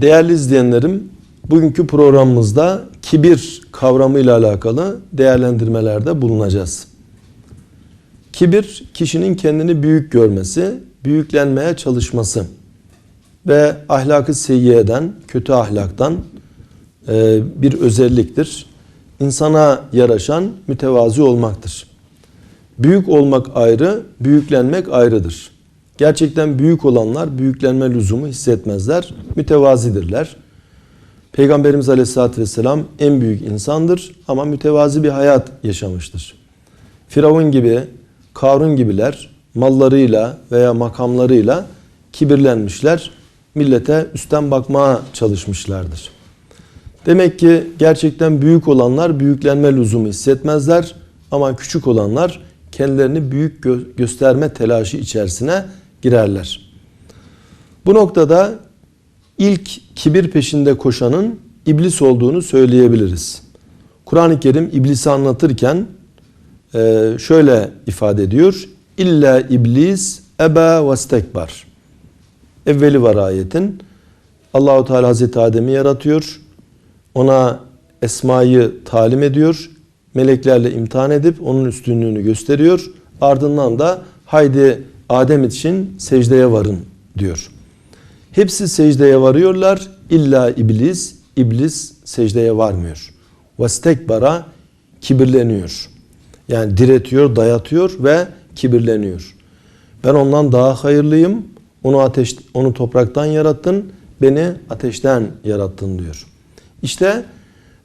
Değerli izleyenlerim, bugünkü programımızda kibir kavramıyla alakalı değerlendirmelerde bulunacağız. Kibir, kişinin kendini büyük görmesi, büyüklenmeye çalışması ve ahlakı seyyiyeden, kötü ahlaktan e, bir özelliktir. İnsana yaraşan mütevazi olmaktır. Büyük olmak ayrı, büyüklenmek ayrıdır. Gerçekten büyük olanlar büyüklenme lüzumu hissetmezler, mütevazidirler. Peygamberimiz Aleyhisselatü Vesselam en büyük insandır ama mütevazi bir hayat yaşamıştır. Firavun gibi, Karun gibiler mallarıyla veya makamlarıyla kibirlenmişler, millete üstten bakmaya çalışmışlardır. Demek ki gerçekten büyük olanlar büyüklenme lüzumu hissetmezler ama küçük olanlar kendilerini büyük gö- gösterme telaşı içerisine girerler. Bu noktada ilk kibir peşinde koşanın iblis olduğunu söyleyebiliriz. Kur'an-ı Kerim iblisi anlatırken e, şöyle ifade ediyor. İlla iblis eba ve stekbar. Evveli var ayetin. Allahu Teala Hazreti Adem'i yaratıyor. Ona esmayı talim ediyor. Meleklerle imtihan edip onun üstünlüğünü gösteriyor. Ardından da haydi Adem için secdeye varın diyor. Hepsi secdeye varıyorlar. İlla iblis, iblis secdeye varmıyor. Vestekbara kibirleniyor. Yani diretiyor, dayatıyor ve kibirleniyor. Ben ondan daha hayırlıyım. Onu ateş onu topraktan yarattın. Beni ateşten yarattın diyor. İşte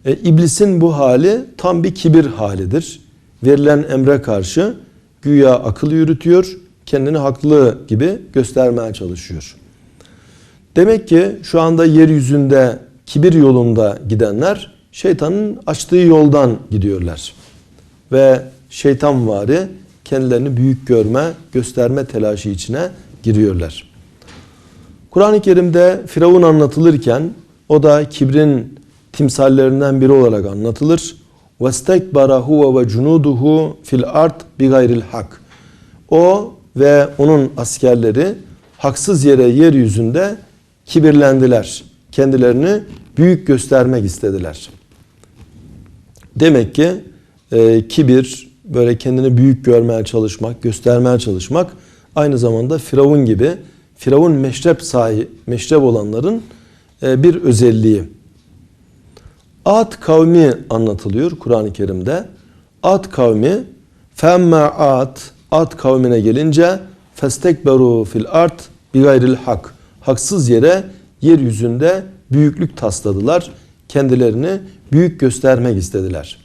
e, iblisin bu hali tam bir kibir halidir. Verilen emre karşı güya akıl yürütüyor, kendini haklı gibi göstermeye çalışıyor. Demek ki şu anda yeryüzünde kibir yolunda gidenler şeytanın açtığı yoldan gidiyorlar. Ve şeytan vari kendilerini büyük görme, gösterme telaşı içine giriyorlar. Kur'an-ı Kerim'de Firavun anlatılırken o da kibrin timsallerinden biri olarak anlatılır. وَاسْتَكْبَرَ هُوَ وَجُنُودُهُ fil ard بِغَيْرِ hak. O ve onun askerleri haksız yere yeryüzünde kibirlendiler. Kendilerini büyük göstermek istediler. Demek ki e, kibir, böyle kendini büyük görmeye çalışmak, göstermeye çalışmak aynı zamanda Firavun gibi, Firavun meşrep sahi, meşrep olanların e, bir özelliği. Ad kavmi anlatılıyor Kur'an-ı Kerim'de. Ad kavmi femme ad Ad kavmine gelince festekberu fil art bi gayril hak. Haksız yere yeryüzünde büyüklük tasladılar. Kendilerini büyük göstermek istediler.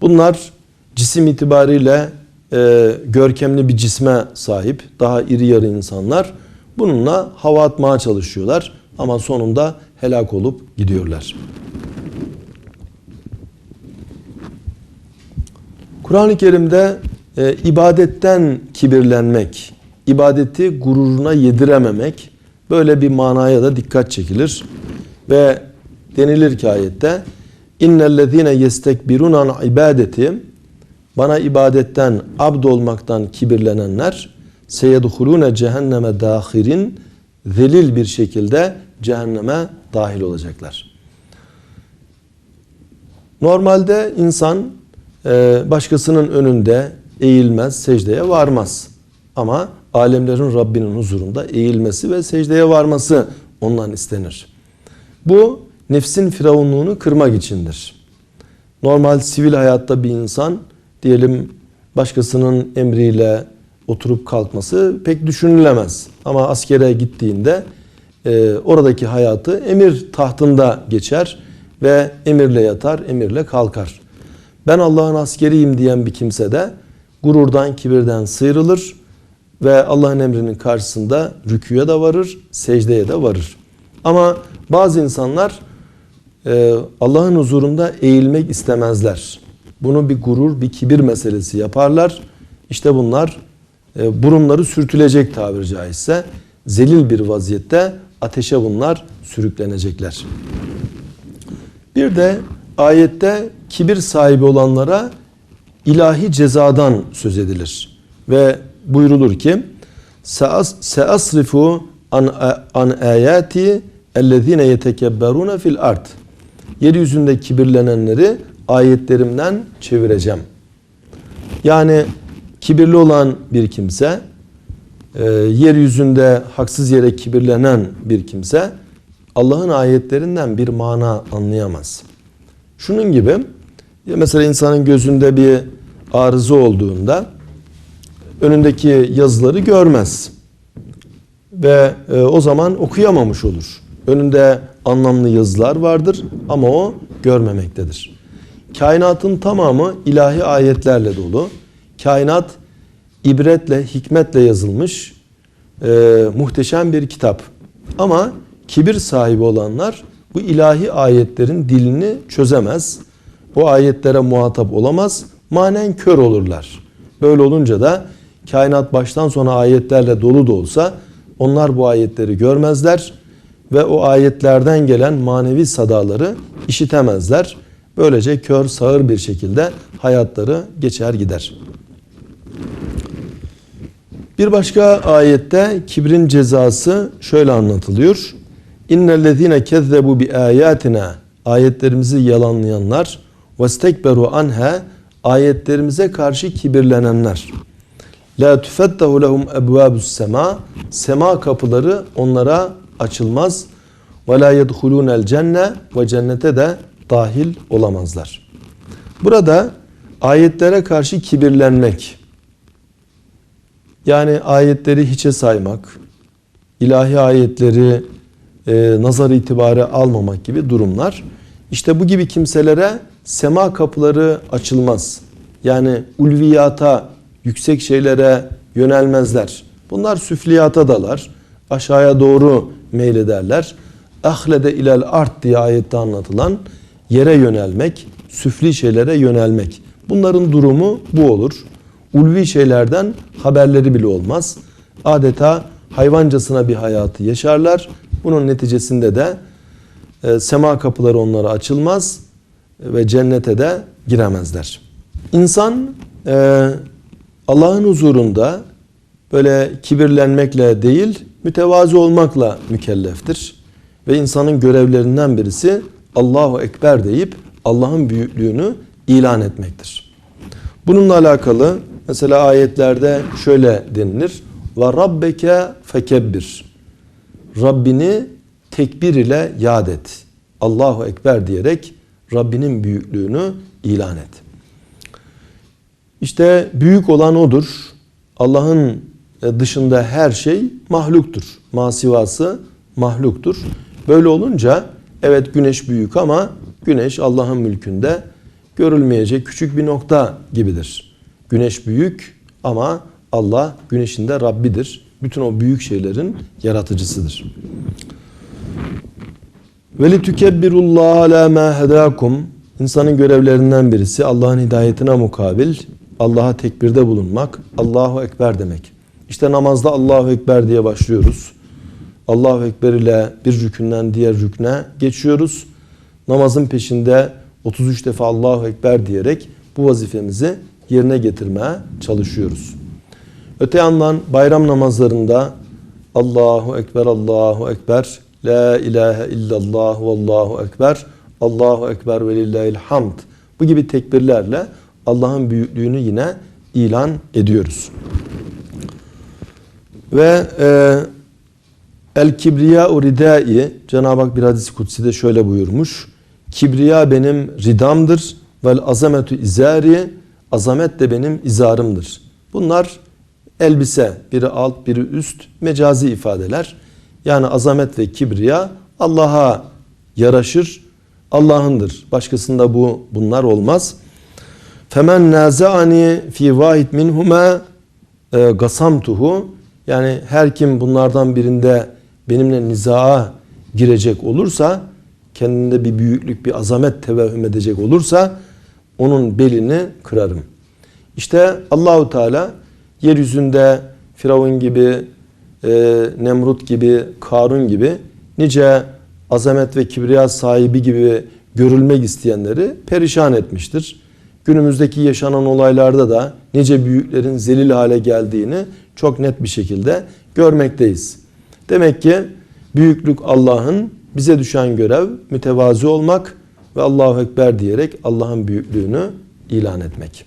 Bunlar cisim itibariyle e, görkemli bir cisme sahip, daha iri yarı insanlar. Bununla hava atmaya çalışıyorlar ama sonunda helak olup gidiyorlar. Kur'an-ı Kerim'de e, ibadetten kibirlenmek, ibadeti gururuna yedirememek böyle bir manaya da dikkat çekilir. Ve denilir ki ayette innellezine yestekbirun an ibadeti bana ibadetten abd olmaktan kibirlenenler seyedhulune cehenneme dahirin zelil bir şekilde cehenneme dahil olacaklar. Normalde insan e, başkasının önünde eğilmez, secdeye varmaz. Ama alemlerin Rabbinin huzurunda eğilmesi ve secdeye varması ondan istenir. Bu nefsin firavunluğunu kırmak içindir. Normal sivil hayatta bir insan diyelim başkasının emriyle oturup kalkması pek düşünülemez. Ama askere gittiğinde e, oradaki hayatı emir tahtında geçer ve emirle yatar, emirle kalkar. Ben Allah'ın askeriyim diyen bir kimse de gururdan, kibirden sıyrılır ve Allah'ın emrinin karşısında rüküye de varır, secdeye de varır. Ama bazı insanlar e, Allah'ın huzurunda eğilmek istemezler. Bunu bir gurur, bir kibir meselesi yaparlar. İşte bunlar e, burunları sürtülecek tabiri caizse. Zelil bir vaziyette ateşe bunlar sürüklenecekler. Bir de ayette kibir sahibi olanlara ilahi cezadan söz edilir. Ve buyurulur ki seasrifu an, an ayati ellezine yetekebberune fil ard. Yeryüzünde kibirlenenleri ayetlerimden çevireceğim. Yani kibirli olan bir kimse, e, yeryüzünde haksız yere kibirlenen bir kimse Allah'ın ayetlerinden bir mana anlayamaz. Şunun gibi mesela insanın gözünde bir arıza olduğunda önündeki yazıları görmez. Ve e, o zaman okuyamamış olur. Önünde anlamlı yazılar vardır ama o görmemektedir. Kainatın tamamı ilahi ayetlerle dolu. Kainat ibretle, hikmetle yazılmış e, muhteşem bir kitap. Ama kibir sahibi olanlar bu ilahi ayetlerin dilini çözemez. O ayetlere muhatap olamaz. Manen kör olurlar. Böyle olunca da kainat baştan sona ayetlerle dolu da olsa onlar bu ayetleri görmezler ve o ayetlerden gelen manevi sadaları işitemezler. Böylece kör sağır bir şekilde hayatları geçer gider. Bir başka ayette kibrin cezası şöyle anlatılıyor. İnnellezine kezzebu bi ayatina ayetlerimizi yalanlayanlar stekberu anha ayetlerimize karşı kibirlenenler. La tufettahu lehum ebvabus sema sema kapıları onlara açılmaz. Ve la yedhulunel cenne ve cennete de dahil olamazlar. Burada ayetlere karşı kibirlenmek yani ayetleri hiçe saymak, ilahi ayetleri e, nazar itibarı almamak gibi durumlar. İşte bu gibi kimselere sema kapıları açılmaz. Yani ulviyata, yüksek şeylere yönelmezler. Bunlar süfliyata dalar. Aşağıya doğru meylederler. Ahlede ilel art diye ayette anlatılan yere yönelmek, süfli şeylere yönelmek. Bunların durumu bu olur. Ulvi şeylerden haberleri bile olmaz. Adeta hayvancasına bir hayatı yaşarlar. Bunun neticesinde de e, sema kapıları onlara açılmaz ve cennete de giremezler. İnsan e, Allah'ın huzurunda böyle kibirlenmekle değil mütevazi olmakla mükelleftir. Ve insanın görevlerinden birisi Allahu Ekber deyip Allah'ın büyüklüğünü ilan etmektir. Bununla alakalı mesela ayetlerde şöyle denilir. Ve rabbeke fekebbir. Rabbini tekbir ile yad et. Allahu Ekber diyerek Rabbinin büyüklüğünü ilan et. İşte büyük olan odur. Allah'ın dışında her şey mahluktur. Masivası mahluktur. Böyle olunca evet güneş büyük ama güneş Allah'ın mülkünde görülmeyecek küçük bir nokta gibidir. Güneş büyük ama Allah güneşin de Rabbidir. Bütün o büyük şeylerin yaratıcısıdır. Ve li tukebbirullaha ala ma hedakum. İnsanın görevlerinden birisi Allah'ın hidayetine mukabil Allah'a tekbirde bulunmak, Allahu Ekber demek. İşte namazda Allahu Ekber diye başlıyoruz. Allahu Ekber ile bir rükünden diğer rükne geçiyoruz. Namazın peşinde 33 defa Allahu Ekber diyerek bu vazifemizi yerine getirmeye çalışıyoruz. Öte yandan bayram namazlarında Allahu Ekber, Allahu Ekber, La ilahe illallah, Allahu Ekber, Allahu Ekber ve lillahil hamd. Bu gibi tekbirlerle Allah'ın büyüklüğünü yine ilan ediyoruz. Ve e, El kibriya ridai Cenab-ı Hak bir hadis-i kutside şöyle buyurmuş. Kibriya benim ridamdır. Vel azametu izari azamet de benim izarımdır. Bunlar elbise, biri alt, biri üst, mecazi ifadeler. Yani azamet ve kibriya Allah'a yaraşır, Allah'ındır. Başkasında bu bunlar olmaz. Femen nazaani fi vahid minhuma e, gasamtuhu yani her kim bunlardan birinde benimle nizaa girecek olursa kendinde bir büyüklük, bir azamet tevehüm edecek olursa onun belini kırarım. İşte Allahu Teala yeryüzünde Firavun gibi, e, Nemrut gibi, Karun gibi nice azamet ve kibriya sahibi gibi görülmek isteyenleri perişan etmiştir. Günümüzdeki yaşanan olaylarda da nice büyüklerin zelil hale geldiğini çok net bir şekilde görmekteyiz. Demek ki büyüklük Allah'ın, Bize düşen görev mütevazi olmak ve Allahu Ekber diyerek Allah'ın büyüklüğünü ilan etmek.